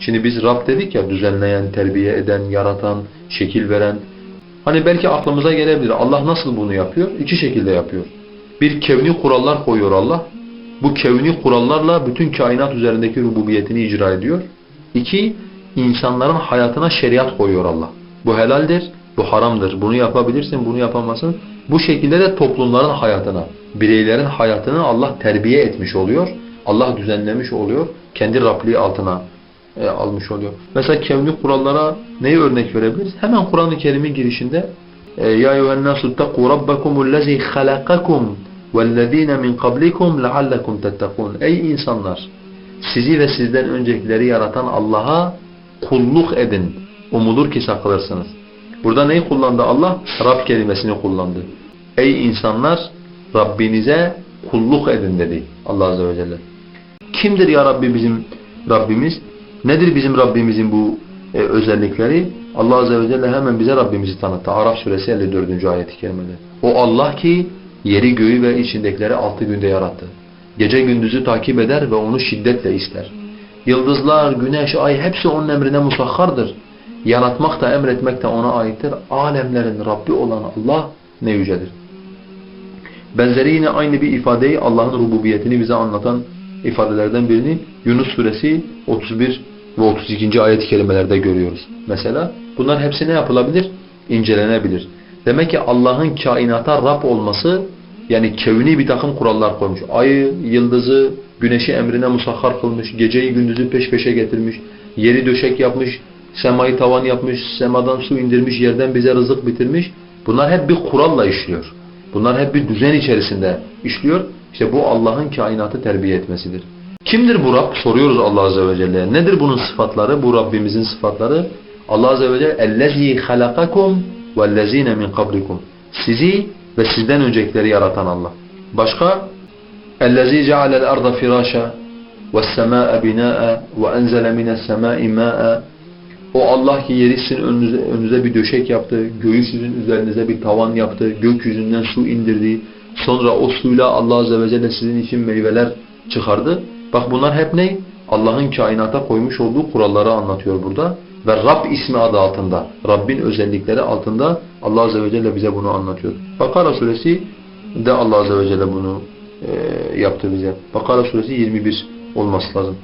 Şimdi biz Rab dedik ya düzenleyen, terbiye eden, yaratan, şekil veren. Hani belki aklımıza gelebilir. Allah nasıl bunu yapıyor? İki şekilde yapıyor. Bir kevni kurallar koyuyor Allah. Bu kevni kurallarla bütün kainat üzerindeki rububiyetini icra ediyor. İki, insanların hayatına şeriat koyuyor Allah. Bu helaldir, bu haramdır. Bunu yapabilirsin, bunu yapamazsın. Bu şekilde de toplumların hayatına, bireylerin hayatını Allah terbiye etmiş oluyor. Allah düzenlemiş oluyor. Kendi Rabliği altına e, almış oluyor. Mesela kevni kurallara neyi örnek verebiliriz? Hemen Kur'an-ı Kerim'in girişinde e, Ya eyyühennâsü ttekû rabbekumullezî halakakum vellezîne min kablikum leallekum tettekûn Ey insanlar! Sizi ve sizden öncekileri yaratan Allah'a kulluk edin. Umulur ki sakılırsınız. Burada neyi kullandı Allah? Rab kelimesini kullandı. Ey insanlar! Rabbinize kulluk edin dedi Allah Azze ve Celle. Kimdir ya Rabbi bizim Rabbimiz? Nedir bizim Rabbimizin bu e, özellikleri? Allah Azze ve Celle hemen bize Rabbimizi tanıttı. Araf suresi 54. ayet-i kerimede. O Allah ki yeri göğü ve içindekileri altı günde yarattı. Gece gündüzü takip eder ve onu şiddetle ister. Yıldızlar, güneş, ay hepsi onun emrine musahhardır. Yaratmak da emretmek de ona aittir. Alemlerin Rabbi olan Allah ne yücedir. Benzeri yine aynı bir ifadeyi Allah'ın rububiyetini bize anlatan ifadelerden birini Yunus suresi 31 ve 32. ayet-i kerimelerde görüyoruz. Mesela bunlar hepsi ne yapılabilir? İncelenebilir. Demek ki Allah'ın kainata Rab olması yani kevni bir takım kurallar koymuş. Ayı, yıldızı, güneşi emrine musahhar kılmış, geceyi gündüzü peş peşe getirmiş, yeri döşek yapmış, semayı tavan yapmış, semadan su indirmiş, yerden bize rızık bitirmiş. Bunlar hep bir kuralla işliyor. Bunlar hep bir düzen içerisinde işliyor. İşte bu Allah'ın kainatı terbiye etmesidir. Kimdir bu Rab? Soruyoruz Allah Azze ve Celle'ye. Nedir bunun sıfatları? Bu Rabbimizin sıfatları. Allah Azze ve Celle اَلَّذ۪ي خَلَقَكُمْ وَالَّذ۪ينَ مِنْ قَبْلِكُمْ Sizi ve sizden öncekileri yaratan Allah. Başka? اَلَّذ۪ي جَعَلَ الْأَرْضَ فِرَاشًا وَالسَّمَاءَ بِنَاءً وَاَنْزَلَ مِنَ السَّمَاءِ مَاءً O Allah ki yeri sizin önünüze, önünüze bir döşek yaptı, göğü sizin üzerinize bir tavan yaptı, gökyüzünden su indirdi. Sonra o suyla Allah Azze ve Celle sizin için meyveler çıkardı. Bak bunlar hep ne? Allah'ın kainata koymuş olduğu kuralları anlatıyor burada. Ve Rab ismi adı altında, Rabbin özellikleri altında Allah Azze ve Celle bize bunu anlatıyor. Bakara suresi de Allah Azze ve Celle bunu e, yaptı bize. Bakara suresi 21 olması lazım.